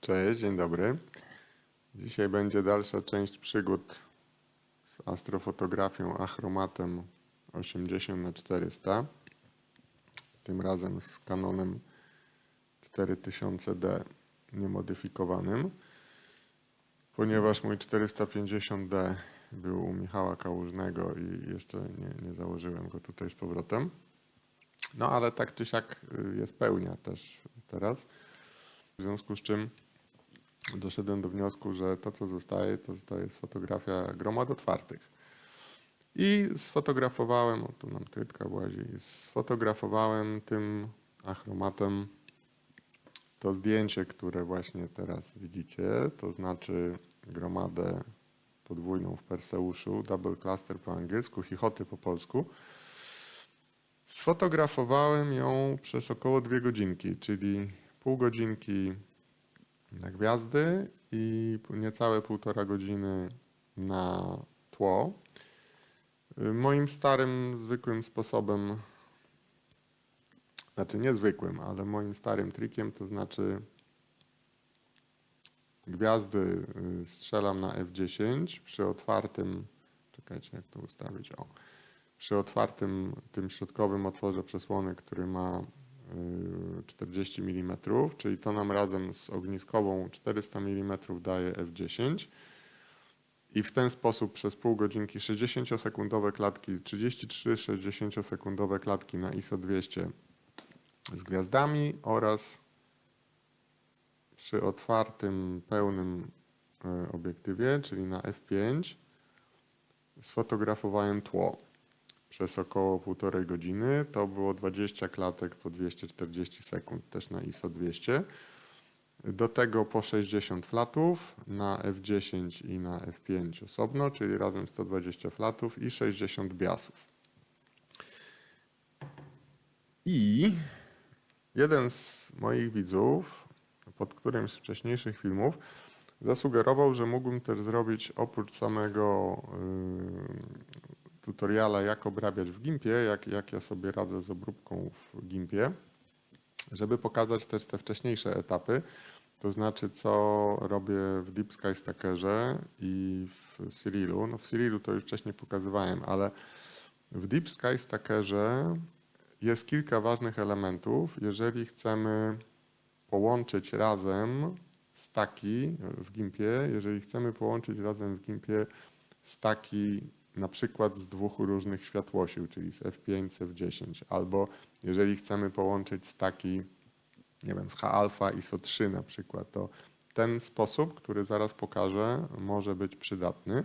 Cześć, dzień dobry. Dzisiaj będzie dalsza część przygód z astrofotografią achromatem 80 na 400 Tym razem z Canonem 4000D niemodyfikowanym. Ponieważ mój 450D był u Michała Kałużnego i jeszcze nie, nie założyłem go tutaj z powrotem. No ale tak czy siak y, jest pełnia też teraz. W związku z czym doszedłem do wniosku, że to, co zostaje, to, to jest fotografia gromad otwartych. I sfotografowałem, o tu nam trytka łazi, sfotografowałem tym achromatem to zdjęcie, które właśnie teraz widzicie, to znaczy gromadę podwójną w Perseuszu, double cluster po angielsku, chichoty po polsku. Sfotografowałem ją przez około dwie godzinki, czyli pół godzinki na gwiazdy i niecałe półtora godziny na tło. Y, Moim starym, zwykłym sposobem, znaczy niezwykłym, ale moim starym trikiem, to znaczy gwiazdy y, strzelam na F10 przy otwartym, czekajcie jak to ustawić, o, przy otwartym tym środkowym otworze przesłony, który ma 40 mm, czyli to nam razem z ogniskową 400 mm daje F10 i w ten sposób przez pół godzinki 60-sekundowe klatki, 33-60-sekundowe klatki na ISO 200 z gwiazdami oraz przy otwartym, pełnym y, obiektywie, czyli na F5 sfotografowałem tło przez około półtorej godziny. To było 20 klatek po 240 sekund, też na ISO 200. Do tego po 60 flatów na F10 i na F5 osobno, czyli razem 120 flatów i 60 biasów. I jeden z moich widzów, pod którymś z wcześniejszych filmów, zasugerował, że mógłbym też zrobić oprócz samego yy, tutoriala, jak obrabiać w Gimpie, jak, jak ja sobie radzę z obróbką w Gimpie, żeby pokazać też te wcześniejsze etapy, to znaczy co robię w Deep Sky Stackerze i w Cyrillu. No w Cyrillu to już wcześniej pokazywałem, ale w Deep Sky Stackerze jest kilka ważnych elementów, jeżeli chcemy połączyć razem staki w Gimpie, jeżeli chcemy połączyć razem w Gimpie staki na przykład z dwóch różnych światłosił, czyli z F5, z F10, albo jeżeli chcemy połączyć staki, nie wiem, z H-alfa i SO3 na przykład, to ten sposób, który zaraz pokażę, może być przydatny.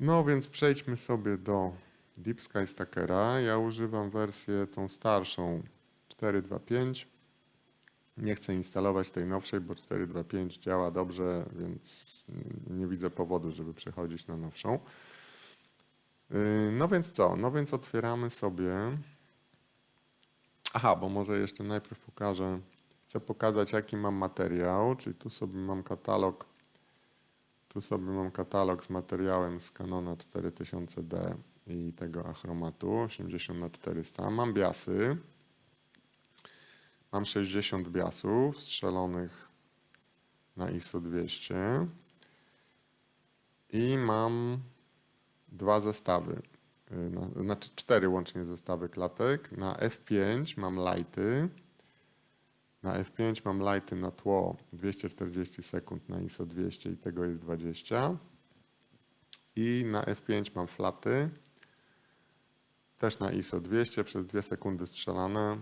No więc przejdźmy sobie do Deep Sky Stackera. Ja używam wersję tą starszą 4.2.5. Nie chcę instalować tej nowszej, bo 4.2.5 działa dobrze, więc nie widzę powodu, żeby przechodzić na nowszą. Yy, No więc co? No więc otwieramy sobie. Aha, bo może jeszcze najpierw pokażę. Chcę pokazać, jaki mam materiał, czyli tu sobie mam katalog. Tu sobie mam katalog z materiałem z Canona 4000D i tego achromatu 80 na 400. Mam biasy. Mam 60 biasów strzelonych na ISO 200 i mam dwa zestawy, y, na, znaczy cztery łącznie zestawy klatek. Na F5 mam lighty, na F5 mam lighty na tło 240 sekund na ISO 200 i tego jest 20. I na F5 mam flaty, też na ISO 200 przez 2 sekundy strzelane,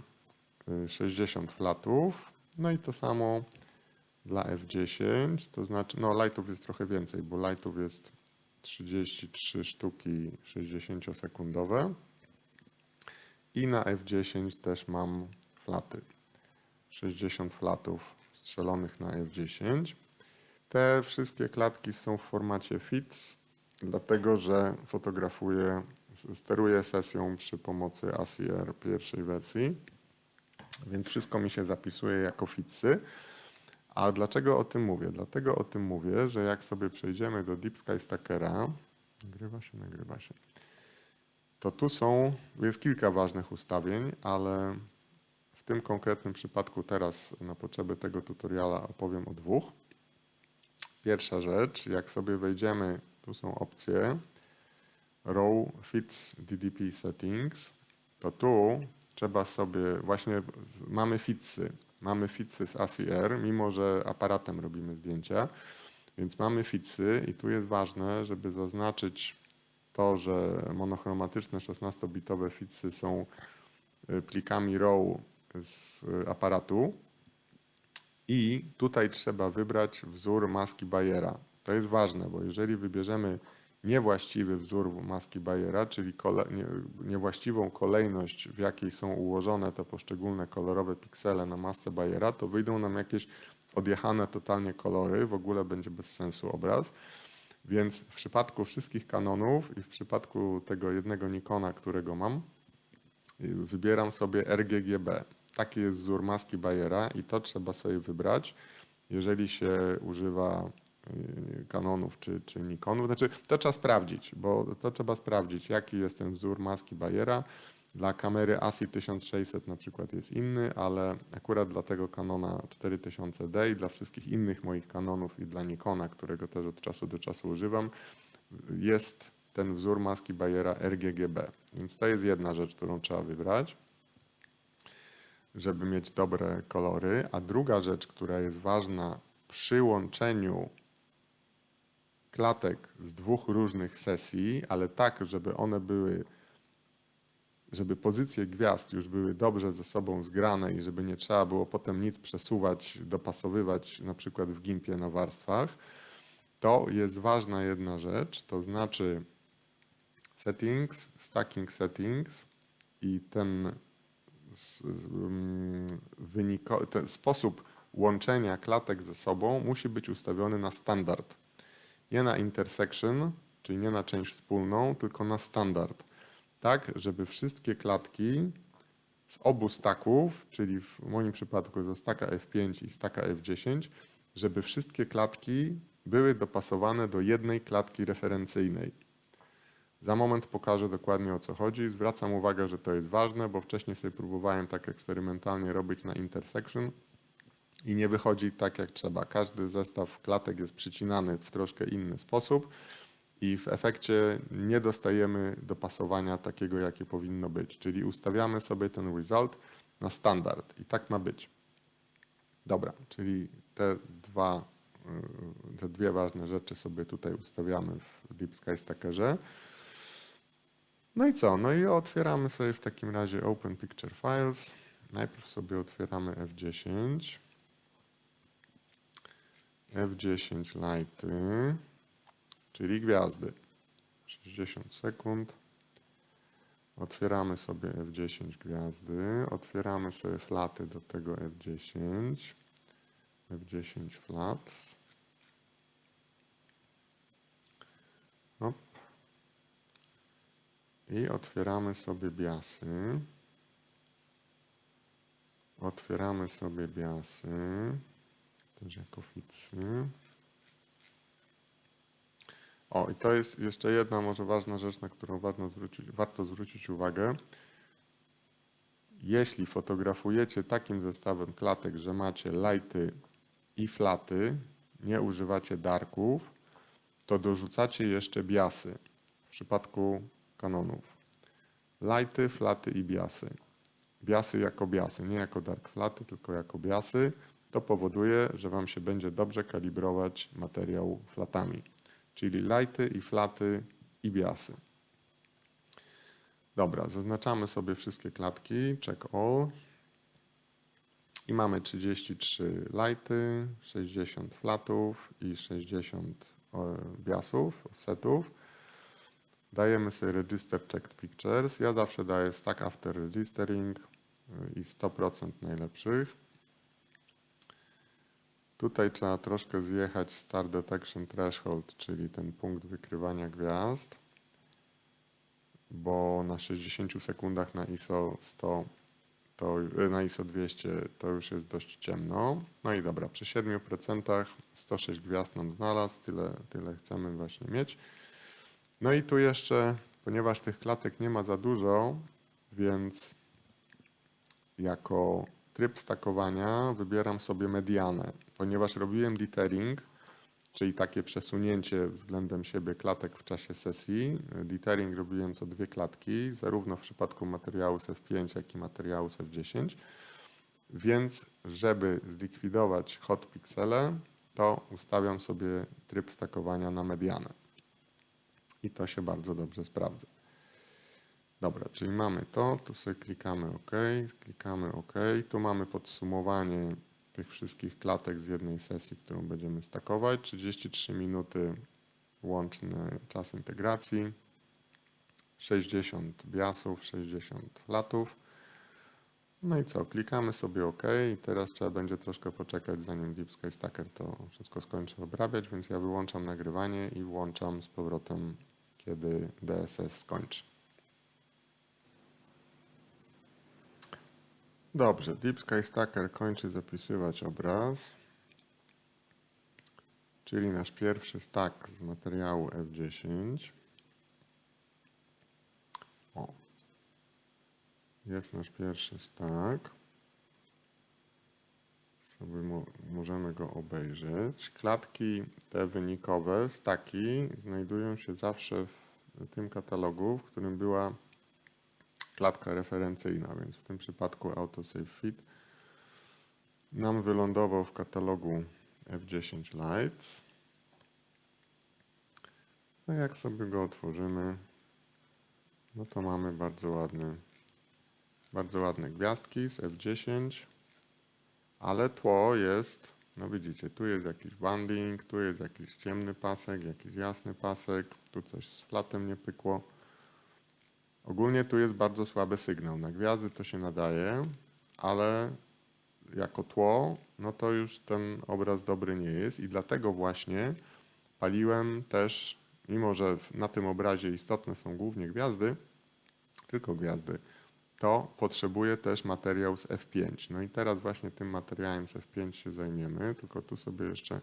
60 flatów. No i to samo dla F10, to znaczy, no lightów jest trochę więcej, bo lightów jest 33 sztuki 60-sekundowe. I na F10 też mam flaty. 60 flatów strzelonych na F10. Te wszystkie klatki są w formacie FITS, dlatego że fotografuję, steruję sesją przy pomocy ACR pierwszej wersji, więc wszystko mi się zapisuje jako FITSy. A dlaczego o tym mówię? Dlatego o tym mówię, że jak sobie przejdziemy do Deep Sky Stackera, nagrywa się, nagrywa się, to tu są, jest kilka ważnych ustawień, ale W tym konkretnym przypadku teraz na potrzeby tego tutoriala opowiem o dwóch. Pierwsza rzecz, jak sobie wejdziemy, tu są opcje Row Fits DDP Settings, to tu trzeba sobie, właśnie mamy fitsy, mamy fitsy z ACR, mimo że aparatem robimy zdjęcia, więc mamy fitsy i tu jest ważne, żeby zaznaczyć to, że monochromatyczne 16-bitowe fitsy są y, plikami RAW z y, aparatu i tutaj trzeba wybrać wzór maski Bayera. To jest ważne, bo jeżeli wybierzemy niewłaściwy wzór maski Bayera, czyli kole, nie, niewłaściwą kolejność, w jakiej są ułożone te poszczególne kolorowe piksele na masce Bayera, to wyjdą nam jakieś odjechane totalnie kolory, w ogóle będzie bez sensu obraz. Więc w przypadku wszystkich kanonów i w przypadku tego jednego Nikona, którego mam, y, wybieram sobie RGGB. Taki jest wzór maski Bayera i to trzeba sobie wybrać, jeżeli się używa Canonów czy, czy Nikonów. Znaczy, to trzeba sprawdzić, bo to trzeba sprawdzić, jaki jest ten wzór maski Bayera. Dla kamery ASI 1600 na przykład jest inny, ale akurat dla tego Canona 4000D i dla wszystkich innych moich Canonów i dla Nikona, którego też od czasu do czasu używam, jest ten wzór maski Bayera RGGB. Więc to jest jedna rzecz, którą trzeba wybrać, żeby mieć dobre kolory. A druga rzecz, która jest ważna przy łączeniu klatek z dwóch różnych sesji, ale tak, żeby one były żeby pozycje gwiazd już były dobrze ze sobą zgrane i żeby nie trzeba było potem nic przesuwać, dopasowywać na przykład w gimpie na warstwach, to jest ważna jedna rzecz, to znaczy settings, stacking settings i ten, mm, wyniko, ten sposób łączenia klatek ze sobą musi być ustawiony na standard. Nie na intersection, czyli nie na część wspólną, tylko na standard tak, żeby wszystkie klatki z obu staków, czyli w moim przypadku ze staka F5 i staka F10, żeby wszystkie klatki były dopasowane do jednej klatki referencyjnej. Za moment pokażę dokładnie o co chodzi. Zwracam uwagę, że to jest ważne, bo wcześniej sobie próbowałem tak eksperymentalnie robić na intersection i nie wychodzi tak jak trzeba. Każdy zestaw klatek jest przycinany w troszkę inny sposób i w efekcie nie dostajemy dopasowania takiego, jakie powinno być. Czyli ustawiamy sobie ten result na standard i tak ma być. Dobra, czyli te dwa, y, te dwie ważne rzeczy sobie tutaj ustawiamy w Deep Sky Stackerze. No i co? No i otwieramy sobie w takim razie Open Picture Files. Najpierw sobie otwieramy F10. F10 Lighty czyli gwiazdy. 60 sekund. Otwieramy sobie F10 gwiazdy, otwieramy sobie flaty do tego F10, F10 flats. Hop. I otwieramy sobie biasy. Otwieramy sobie biasy, ficy. O, i to jest jeszcze jedna może ważna rzecz, na którą warto zwrócić, warto zwrócić uwagę. Jeśli fotografujecie takim zestawem klatek, że macie lighty i flaty, nie używacie darków, to dorzucacie jeszcze biasy w przypadku kanonów. Lighty, flaty i biasy. Biasy jako biasy, nie jako dark flaty, tylko jako biasy. To powoduje, że Wam się będzie dobrze kalibrować materiał flatami czyli lighty i flaty i biasy. Dobra, zaznaczamy sobie wszystkie klatki, check all. I mamy 33 lighty, 60 flatów i 60 e, biasów, offsetów. Dajemy sobie register checked pictures. Ja zawsze daję stack after registering e, i 100% najlepszych. Tutaj trzeba troszkę zjechać Star Detection Threshold, czyli ten punkt wykrywania gwiazd, bo na 60 sekundach na ISO 100 to, na ISO 200 to już jest dość ciemno. No i dobra, przy 7% 106 gwiazd nam znalazł, tyle, tyle chcemy właśnie mieć. No i tu jeszcze, ponieważ tych klatek nie ma za dużo, więc jako tryb stakowania wybieram sobie medianę, ponieważ robiłem dithering, czyli takie przesunięcie względem siebie klatek w czasie sesji. Dithering robiłem co dwie klatki, zarówno w przypadku materiału z F5, jak i materiału z F10. Więc, żeby zlikwidować hot pixele, to ustawiam sobie tryb stakowania na medianę. I to się bardzo dobrze sprawdza. Dobra, czyli mamy to, tu sobie klikamy OK, klikamy OK. Tu mamy podsumowanie tych wszystkich klatek z jednej sesji, którą będziemy stakować. 33 minuty łączny czas integracji, 60 biasów, 60 flatów. No i co, klikamy sobie OK i teraz trzeba będzie troszkę poczekać, zanim Deep Sky Stacker to wszystko skończy obrabiać, więc ja wyłączam nagrywanie i włączam z powrotem, kiedy DSS skończy. Dobrze, Deep Sky Stacker kończy zapisywać obraz, czyli nasz pierwszy stack z materiału F10. O, jest nasz pierwszy stack. Sobie mo możemy go obejrzeć. Klatki te wynikowe, staki, znajdują się zawsze w tym katalogu, w którym była klatka referencyjna, więc w tym przypadku autosave fit nam wylądował w katalogu F10 Lights. No jak sobie go otworzymy, no to mamy bardzo ładny, bardzo ładne gwiazdki z F10, ale tło jest, no widzicie, tu jest jakiś banding, tu jest jakiś ciemny pasek, jakiś jasny pasek, tu coś z flatem nie pykło. Ogólnie tu jest bardzo słaby sygnał. Na gwiazdy to się nadaje, ale jako tło, no to już ten obraz dobry nie jest i dlatego właśnie paliłem też, mimo że na tym obrazie istotne są głównie gwiazdy, tylko gwiazdy, to potrzebuję też materiał z F5. No i teraz właśnie tym materiałem z F5 się zajmiemy, tylko tu sobie jeszcze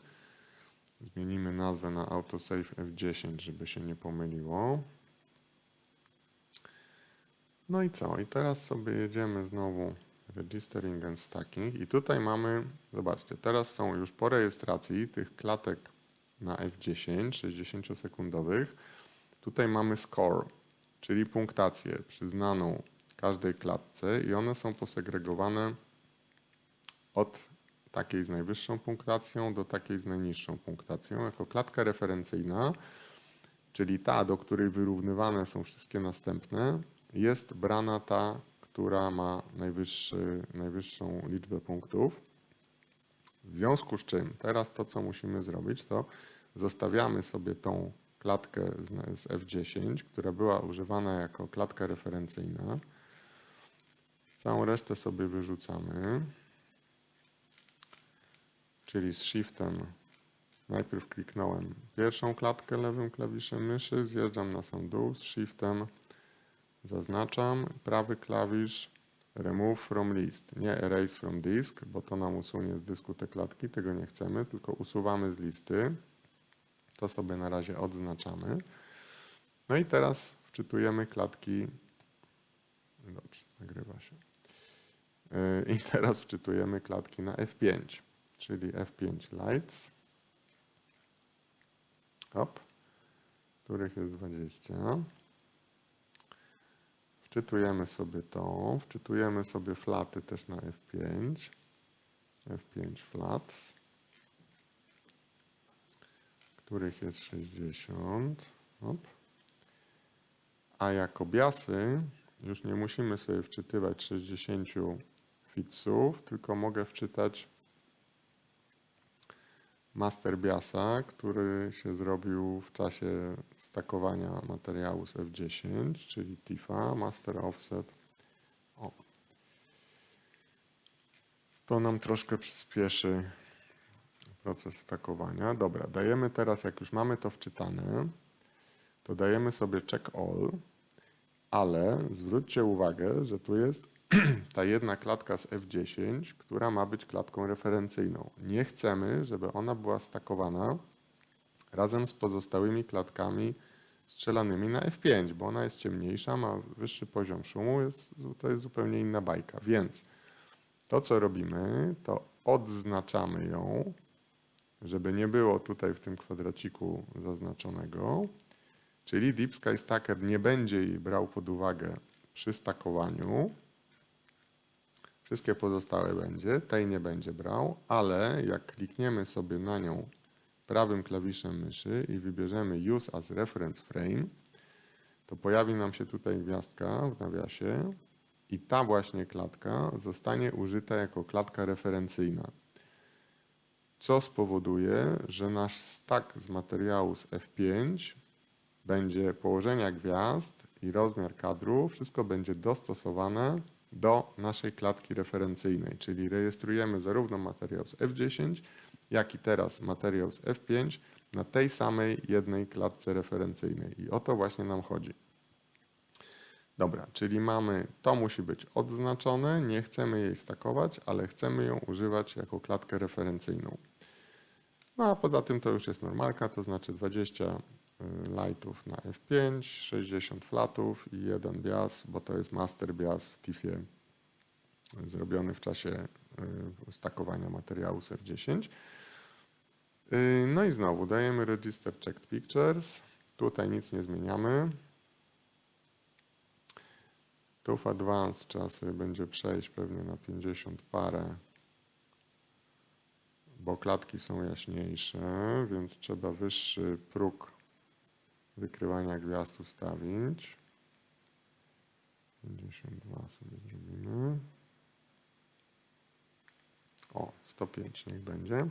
zmienimy nazwę na autosave F10, żeby się nie pomyliło. No i co? I teraz sobie jedziemy znowu registering and stacking i tutaj mamy, zobaczcie, teraz są już po rejestracji tych klatek na F10 60 sekundowych. Tutaj mamy score, czyli punktację przyznaną każdej klatce i one są posegregowane od takiej z najwyższą punktacją do takiej z najniższą punktacją jako klatka referencyjna, czyli ta, do której wyrównywane są wszystkie następne, jest brana ta, która ma najwyższą liczbę punktów. W związku z czym teraz to, co musimy zrobić, to zostawiamy sobie tą klatkę z F10, która była używana jako klatka referencyjna. Całą resztę sobie wyrzucamy, czyli z Shiftem najpierw kliknąłem pierwszą klatkę lewym klawiszem myszy, zjeżdżam na sam dół z Shiftem Zaznaczam prawy klawisz Remove from list, nie Erase from disk, bo to nam usunie z dysku te klatki, tego nie chcemy, tylko usuwamy z listy. To sobie na razie odznaczamy. No i teraz wczytujemy klatki. Dobrze, nagrywa się. Yy, I teraz wczytujemy klatki na F5, czyli F5 Lights. Hop, których jest 20. Wczytujemy sobie to, wczytujemy sobie flaty też na F5, F5 flats, których jest 60. Hop. A jako biasy już nie musimy sobie wczytywać 60 fitsów, tylko mogę wczytać master biasa, który się zrobił w czasie stakowania materiału z F10, czyli TIFA, master offset. O. To nam troszkę przyspieszy proces stakowania. Dobra, dajemy teraz, jak już mamy to wczytane, to dajemy sobie check all, ale zwróćcie uwagę, że tu jest ta jedna klatka z F10, która ma być klatką referencyjną. Nie chcemy, żeby ona była stakowana razem z pozostałymi klatkami strzelanymi na F5, bo ona jest ciemniejsza, ma wyższy poziom szumu, jest, to jest zupełnie inna bajka. Więc To, co robimy, to odznaczamy ją, żeby nie było tutaj w tym kwadraciku zaznaczonego. Czyli Deep Sky Stacker nie będzie jej brał pod uwagę przy stakowaniu. Wszystkie pozostałe będzie, tej nie będzie brał, ale jak klikniemy sobie na nią prawym klawiszem myszy i wybierzemy Use as Reference Frame, to pojawi nam się tutaj gwiazdka w nawiasie i ta właśnie klatka zostanie użyta jako klatka referencyjna. Co spowoduje, że nasz stack z materiału z F5 będzie położenia gwiazd i rozmiar kadru, wszystko będzie dostosowane do naszej klatki referencyjnej, czyli rejestrujemy zarówno materiał z F10, jak i teraz materiał z F5 na tej samej jednej klatce referencyjnej. I o to właśnie nam chodzi. Dobra, czyli mamy, to musi być odznaczone, nie chcemy jej stakować, ale chcemy ją używać jako klatkę referencyjną. No a poza tym to już jest normalka, to znaczy 20 y, lightów na F5, 60 flatów i jeden bias, bo to jest master bias w TIFie zrobiony w czasie y, stakowania materiału z F10. Y, No i znowu dajemy register checked pictures. Tutaj nic nie zmieniamy. Tu w advanced trzeba będzie przejść pewnie na 50 parę, bo klatki są jaśniejsze, więc trzeba wyższy próg wykrywania gwiazd ustawić. 52 sobie zrobimy. O, 105 niech będzie.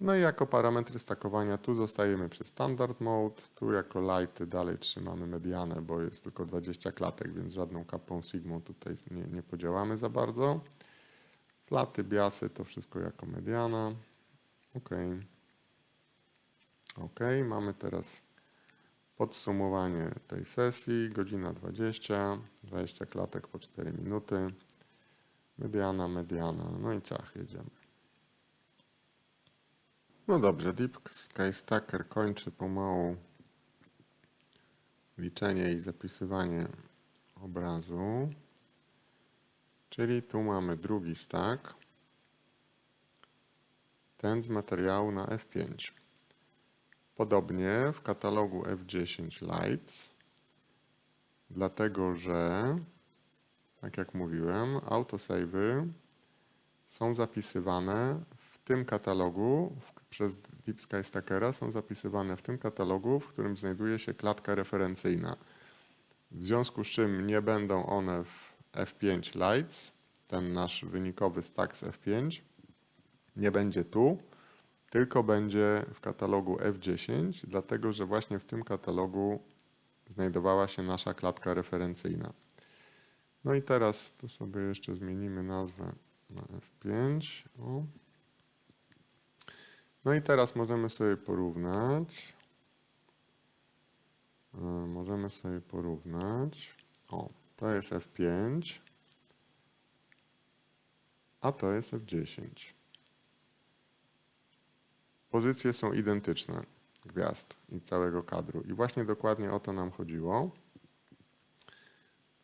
No i jako parametry stakowania tu zostajemy przy standard mode, tu jako lighty dalej trzymamy medianę, bo jest tylko 20 klatek, więc żadną kapą sigmą tutaj nie, nie podziałamy za bardzo. Flaty, biasy to wszystko jako mediana. Ok. Ok, mamy teraz podsumowanie tej sesji, godzina 20, 20 klatek po 4 minuty. Mediana, mediana, no i ciach, jedziemy. No dobrze, Deep Sky Stacker kończy pomału liczenie i zapisywanie obrazu. Czyli tu mamy drugi stack. Ten z materiału na F5. Podobnie w katalogu F10 Lights, dlatego że, tak jak mówiłem, autosave'y są zapisywane w tym katalogu, przez Deep Sky Stackera są zapisywane w tym katalogu, w którym znajduje się klatka referencyjna. W związku z czym nie będą one w F5 Lights, ten nasz wynikowy stack z F5, nie będzie tu, tylko będzie w katalogu F10, dlatego że właśnie w tym katalogu znajdowała się nasza klatka referencyjna. No i teraz tu sobie jeszcze zmienimy nazwę na F5. O. No i teraz możemy sobie porównać. E, Możemy sobie porównać. O, to jest F5, a to jest F10. Pozycje są identyczne gwiazd i całego kadru. I właśnie dokładnie o to nam chodziło.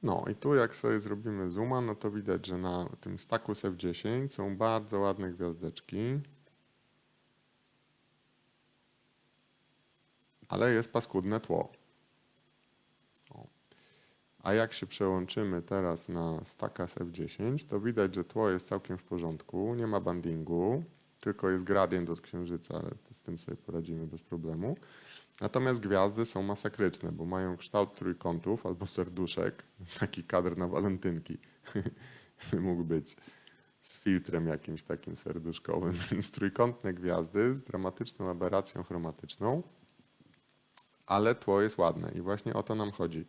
No i tu jak sobie zrobimy zooma, no to widać, że na tym stacku z F10 są bardzo ładne gwiazdeczki. Ale jest paskudne tło. O. A jak się przełączymy teraz na stacka z F10, to widać, że tło jest całkiem w porządku, nie ma bandingu, tylko jest gradient od księżyca, ale z tym sobie poradzimy bez problemu. Natomiast gwiazdy są masakryczne, bo mają kształt trójkątów albo serduszek. Taki kadr na walentynki mógł być z filtrem jakimś takim serduszkowym. Więc trójkątne gwiazdy z dramatyczną aberracją chromatyczną, ale tło jest ładne i właśnie o to nam chodzi.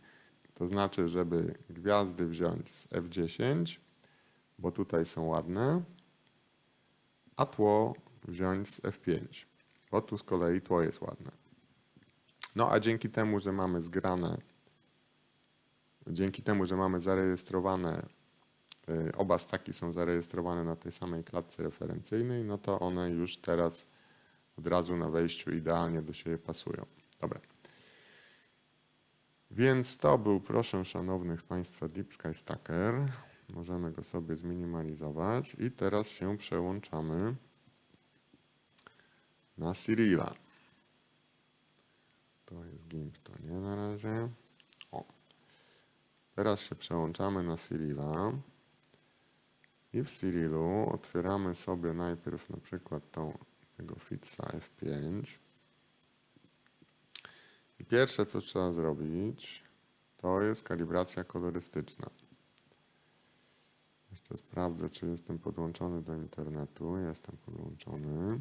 To znaczy, żeby gwiazdy wziąć z F10, bo tutaj są ładne, a tło wziąć z F5, bo tu z kolei tło jest ładne. No a dzięki temu, że mamy zgrane, dzięki temu, że mamy zarejestrowane, y, oba staki są zarejestrowane na tej samej klatce referencyjnej, no to one już teraz od razu na wejściu idealnie do siebie pasują. Dobra. Więc to był, proszę szanownych Państwa, Deep Sky Stacker. Możemy go sobie zminimalizować i teraz się przełączamy na Cyrilla. To jest GIMP, to nie na razie. O. Teraz się przełączamy na Cyrilla. I w Cyrillu otwieramy sobie najpierw na przykład tą, tego Fitsa F5. I pierwsze co trzeba zrobić to jest kalibracja kolorystyczna. Jeszcze sprawdzę czy jestem podłączony do internetu. Jestem podłączony.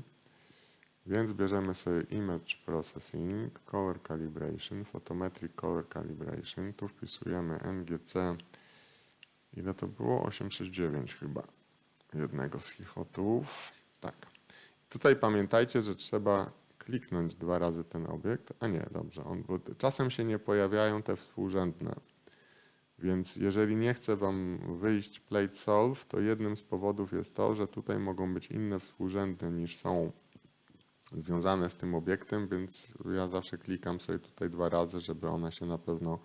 Więc bierzemy sobie Image Processing, Color Calibration, Photometric Color Calibration. Tu wpisujemy NGC. Ile to było? 869 chyba. Jednego z chichotów. Tak. Tutaj pamiętajcie, że trzeba kliknąć dwa razy ten obiekt. A nie, dobrze. On, czasem się nie pojawiają te współrzędne. Więc jeżeli nie chce Wam wyjść Plate Solve, to jednym z powodów jest to, że tutaj mogą być inne współrzędne niż są związane z tym obiektem, więc ja zawsze klikam sobie tutaj dwa razy, żeby one się na pewno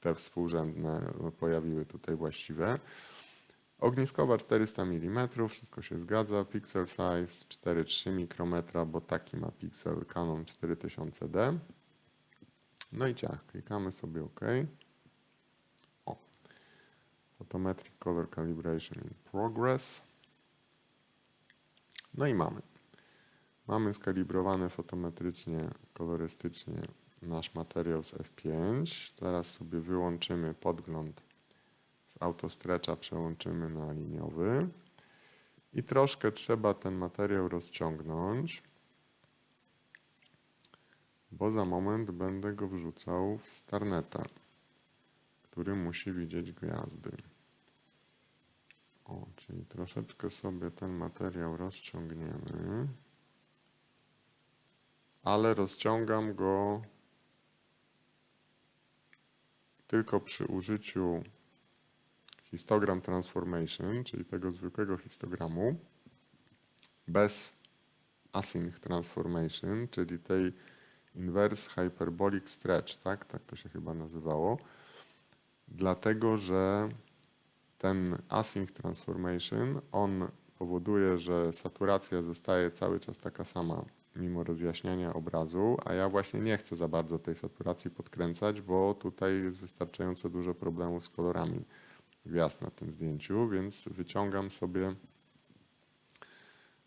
te współrzędne pojawiły tutaj właściwe. Ogniskowa 400 mm, wszystko się zgadza. Pixel size 4,3 mikrometra, bo taki ma pixel Canon 4000D. No i ciach, klikamy sobie OK. O. Photometric Color Calibration in Progress. No i mamy. Mamy skalibrowany fotometrycznie, kolorystycznie nasz materiał z F5. Teraz sobie wyłączymy podgląd z autostrecza, przełączymy na liniowy. I troszkę trzeba ten materiał rozciągnąć, bo za moment będę go wrzucał w Starneta, który musi widzieć gwiazdy. O, czyli troszeczkę sobie ten materiał rozciągniemy ale rozciągam go tylko przy użyciu histogram transformation, czyli tego zwykłego histogramu, bez async transformation, czyli tej inverse hyperbolic stretch, tak? Tak to się chyba nazywało. Dlatego, że ten async transformation, on powoduje, że saturacja zostaje cały czas taka sama mimo rozjaśniania obrazu, a ja właśnie nie chcę za bardzo tej saturacji podkręcać, bo tutaj jest wystarczająco dużo problemów z kolorami gwiazd na tym zdjęciu, więc wyciągam sobie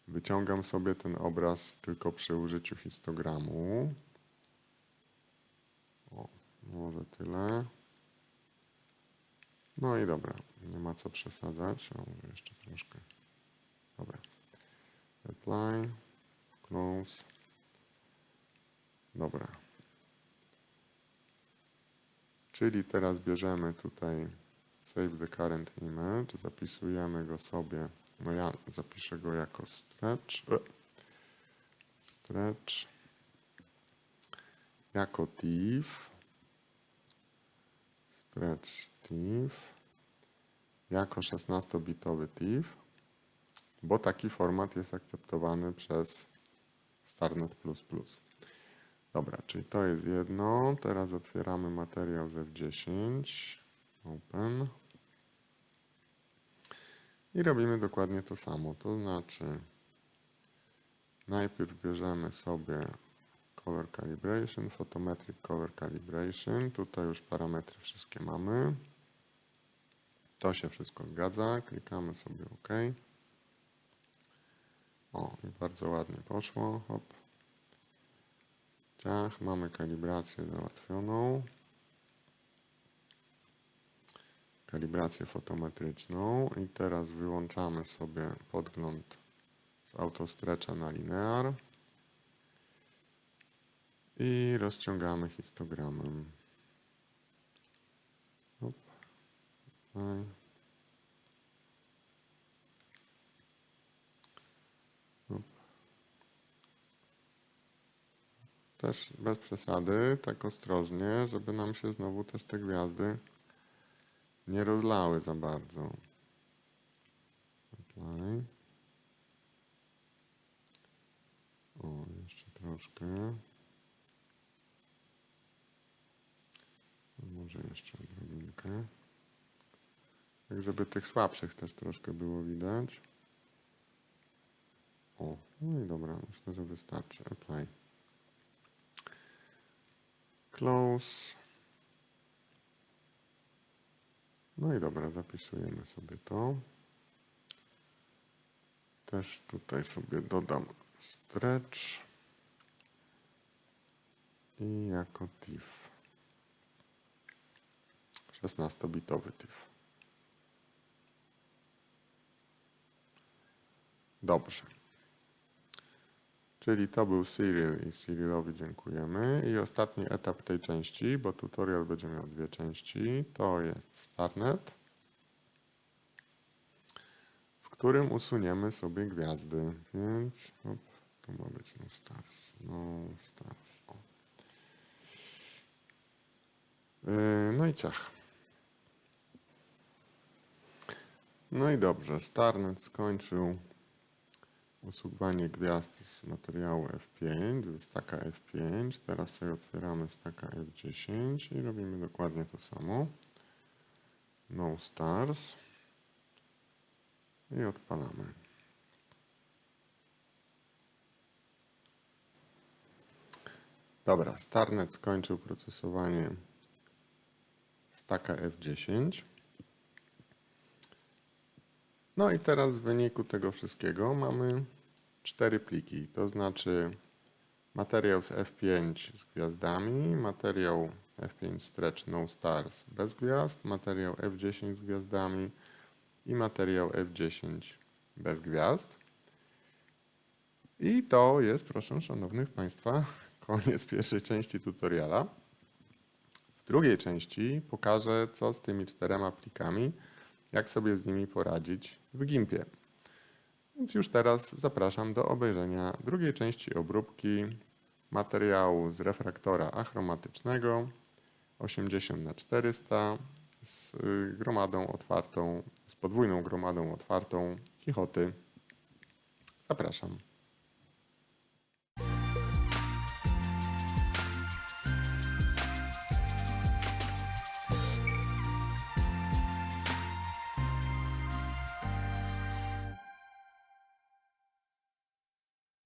wyciągam sobie ten obraz tylko przy użyciu histogramu. O, może tyle. No i dobra, nie ma co przesadzać. O, może jeszcze troszkę. Dobra. Apply. Close. Dobra. Czyli teraz bierzemy tutaj save the current image, zapisujemy go sobie, no ja zapiszę go jako stretch, e, stretch, jako TIFF, stretch TIFF, jako 16-bitowy TIFF, bo taki format jest akceptowany przez Starnet++. Dobra, czyli to jest jedno. Teraz otwieramy materiał z F10. Open. I robimy dokładnie to samo. To znaczy najpierw bierzemy sobie Color Calibration, Photometric Color Calibration. Tutaj już parametry wszystkie mamy. To się wszystko zgadza. Klikamy sobie OK. O, i bardzo ładnie poszło. Hop. Ciach, mamy kalibrację załatwioną. Kalibrację fotometryczną i teraz wyłączamy sobie podgląd z autostrecza na linear i rozciągamy histogramem. Hop. Tutaj. Też bez przesady, tak ostrożnie, żeby nam się znowu też te gwiazdy nie rozlały za bardzo. Apply. O, jeszcze troszkę. Może jeszcze odrobinkę. Tak, żeby tych słabszych też troszkę było widać. O, no i dobra, myślę, że wystarczy. Apply. Close. No i dobra, zapisujemy sobie to. Też tutaj sobie dodam stretch i jako TIFF. 16-bitowy TIFF. Dobrze. Czyli to był serial i serialowi dziękujemy. I ostatni etap tej części, bo tutorial będzie miał dwie części, to jest StarNet, w którym usuniemy sobie gwiazdy. Więc op, tu ma być no stars, no stars. O. Yy, no i ciach. No i dobrze, StarNet skończył usuwanie gwiazd z materiału F5, ze staka F5. Teraz sobie otwieramy staka F10 i robimy dokładnie to samo. No stars. I odpalamy. Dobra, StarNet skończył procesowanie staka F10. No i teraz w wyniku tego wszystkiego mamy cztery pliki, to znaczy materiał z F5 z gwiazdami, materiał F5 Stretch No Stars bez gwiazd, materiał F10 z gwiazdami i materiał F10 bez gwiazd. I to jest, proszę szanownych Państwa, koniec pierwszej części tutoriala. W drugiej części pokażę, co z tymi czterema plikami, jak sobie z nimi poradzić w Gimpie. Więc już teraz zapraszam do obejrzenia drugiej części obróbki materiału z refraktora achromatycznego 80 na 400 z gromadą otwartą, z podwójną gromadą otwartą Chichoty. Zapraszam.